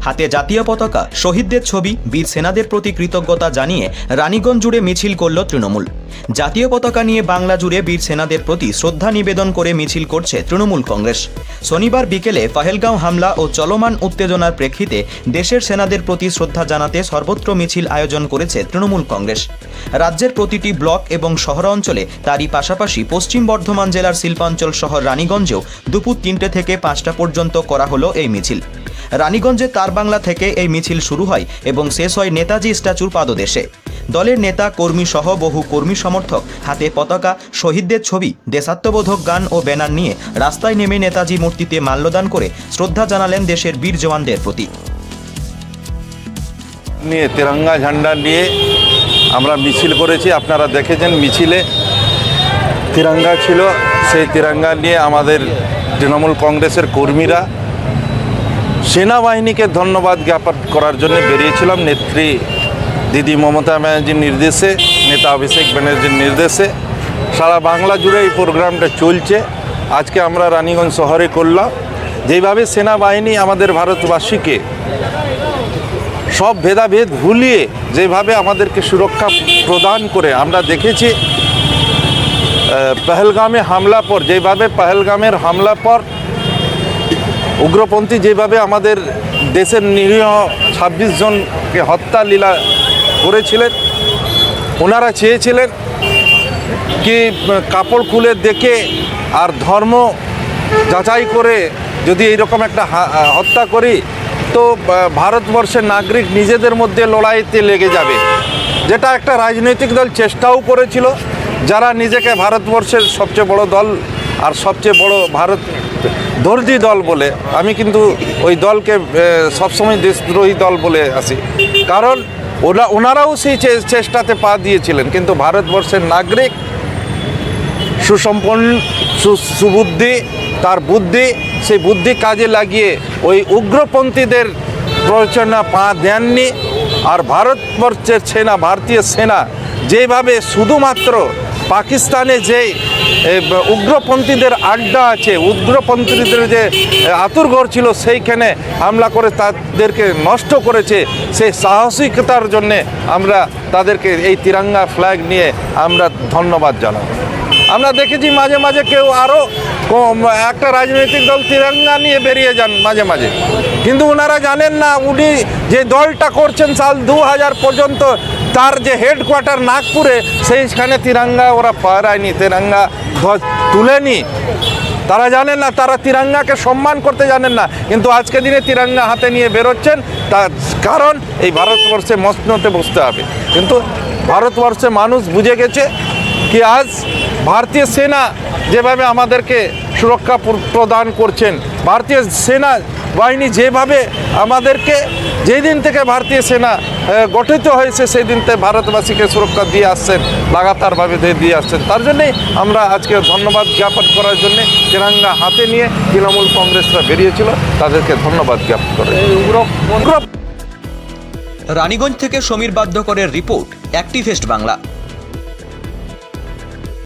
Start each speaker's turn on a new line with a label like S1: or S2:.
S1: হাতে জাতীয় পতাকা, শহীদদের ছবি, বীর সেনাদের প্রতি কৃতজ্ঞতা জানিয়ে রানীগঞ্জ জুড়ে মিছিল করল তৃণমূল। জাতীয় পতাকা নিয়ে বাংলা জুড়ে বীর সেনাদের প্রতি শ্রদ্ধা নিবেদন করে মিছিল করছে তৃণমূল কংগ্রেস। শনিবার বিকেলে পাহেলগাঁও হামলা ও চলমান উত্তেজনার প্রেক্ষিতে দেশের সেনাদের প্রতি শ্রদ্ধা জানাতে সর্বত্র মিছিল আয়োজন করেছে তৃণমূল কংগ্রেস। রাজ্যের প্রতিটি ব্লক এবং শহরাঞ্চলে তারই পাশাপাশি পশ্চিম বর্ধমান জেলার শিল্পাঞ্চল শহর রানীগঞ্জেও দুপুর তিনটে থেকে পাঁচটা পর্যন্ত করা হলো এই মিছিল। রানীগঞ্জে তারবাংলা থেকে এই মিছিল শুরু হয় এবং শেষ হয় নেতাজি স্ট্যাচুর পাদদেশে। দলের নেতা, কর্মী সহ বহু কর্মী সমর্থক হাতে পতাকা, শহীদদের ছবি, দেশাত্মবোধক গান ও ব্যানার নিয়ে রাস্তায় নেমে নেতাজি মূর্তিতে মাল্যদান করে শ্রদ্ধা জানালেন দেশের বীর জওয়ানদের প্রতি।
S2: নিয়ে তিরঙ্গা ঝান্ডা নিয়ে আমরা মিছিল করেছি। আপনারা দেখেছেন মিছিলে তিরঙ্গা ছিল। সেই তিরঙ্গা নিয়ে আমাদের তৃণমূল কংগ্রেসের কর্মীরা সেনাবাহিনীকে ধন্যবাদ জ্ঞাপন করার জন্য বেরিয়েছিলাম। নেত্রী দিদি মমতা ব্যানার্জির নির্দেশে, নেতা অভিষেক ব্যানার্জির নির্দেশে, সারা বাংলা জুড়ে এই প্রোগ্রামটা চলছে। আজকে আমরা রানীগঞ্জ শহরে করলাম। যেইভাবে সেনাবাহিনী আমাদের ভারতবাসীকে সব ভেদাভেদ ভুলিয়ে যেভাবে আমাদেরকে সুরক্ষা প্রদান করে, আমরা দেখেছি পহেলগামে হামলা পর, যেভাবে পহেলগামের হামলা পর উগ্রপন্থী যেভাবে আমাদের দেশের নিরীহ ছাব্বিশ জনকে হত্যা লীলা করেছিলেন, ওনারা চেয়েছিলেন কি, কাপড় খুলে দেখে আর ধর্ম যাচাই করে যদি এইরকম একটা হত্যা করি, তো ভারতবর্ষের নাগরিক নিজেদের মধ্যে লড়াইতে লেগে যাবে। যেটা একটা রাজনৈতিক দল চেষ্টাও করেছিল, যারা নিজেকে ভারতবর্ষের সবচেয়ে বড় দল আর সবচেয়ে বড় ভারত দর্জি দল বলে, আমি কিন্তু ওই দলকে সবসময় দেশদ্রোহী দল বলে আসি। কারণ ওরা ওনারাও সেই চেষ্টাতে পা দিয়েছিলেন, কিন্তু ভারতবর্ষের নাগরিক সুসম্পন্ন সুবুদ্ধি, তার বুদ্ধি, সেই বুদ্ধি কাজে লাগিয়ে ওই উগ্রপন্থীদের প্ররোচনা পা দেননি। আর ভারতবর্ষের সেনা, ভারতীয় সেনা যেভাবে শুধুমাত্র পাকিস্তানে যে উগ্রপন্থীদের আড্ডা আছে, উগ্রপন্থীদের যে আতুরঘর ছিল, সেইখানে হামলা করে তাদেরকে নষ্ট করেছে সেই সাহসিকতার জন্যে আমরা তাদেরকে এই তিরঙ্গা ফ্ল্যাগ নিয়ে আমরা ধন্যবাদ জানাব। আমরা দেখেছি মাঝে মাঝে কেউ আরও একটা রাজনৈতিক দল তিরঙ্গা নিয়ে বেরিয়ে যান মাঝে মাঝে। কিন্তু ওনারা জানেন না, উনি যে দলটা করছেন সাল দু হাজার পর্যন্ত তার যে হেডকোয়ার্টার নাগপুরে, সেইখানে তিরঙ্গা ওরা পারায়নি তিরঙ্গা ধ্বজ তুলেনি। তারা জানেন না, তারা তিরঙ্গাকে সম্মান করতে জানেন না, কিন্তু আজকে দিনে তিরঙ্গা হাতে নিয়ে বেরোচ্ছেন। তার কারণ, এই ভারতবর্ষে মসনতে বসতে হবে। কিন্তু ভারতবর্ষে মানুষ বুঝে গেছে কি আজ ভারতীয় সেনা যেভাবে আমাদেরকে সুরক্ষা প্রদান করছেন, ভারতীয় সেনা বাহিনী যেভাবে আমাদেরকে যেই দিন থেকে ভারতীয় সেনা গঠিত হয়েছে, সেই দিন থেকে ভারতবাসীকে সুরক্ষা দিয়ে আসছেন, লাগাতারভাবে দিয়ে আসছেন। তার জন্যেই আমরা আজকে ধন্যবাদ জ্ঞাপন করার জন্যে তিরঙ্গা হাতে নিয়ে তৃণমূল কংগ্রেসরা বেরিয়েছিল, তাদেরকে ধন্যবাদ জ্ঞাপন করে।
S1: রানীগঞ্জ থেকে সমীর বাধ্য করে রিপোর্ট, অ্যাক্টিভেস্ট বাংলা।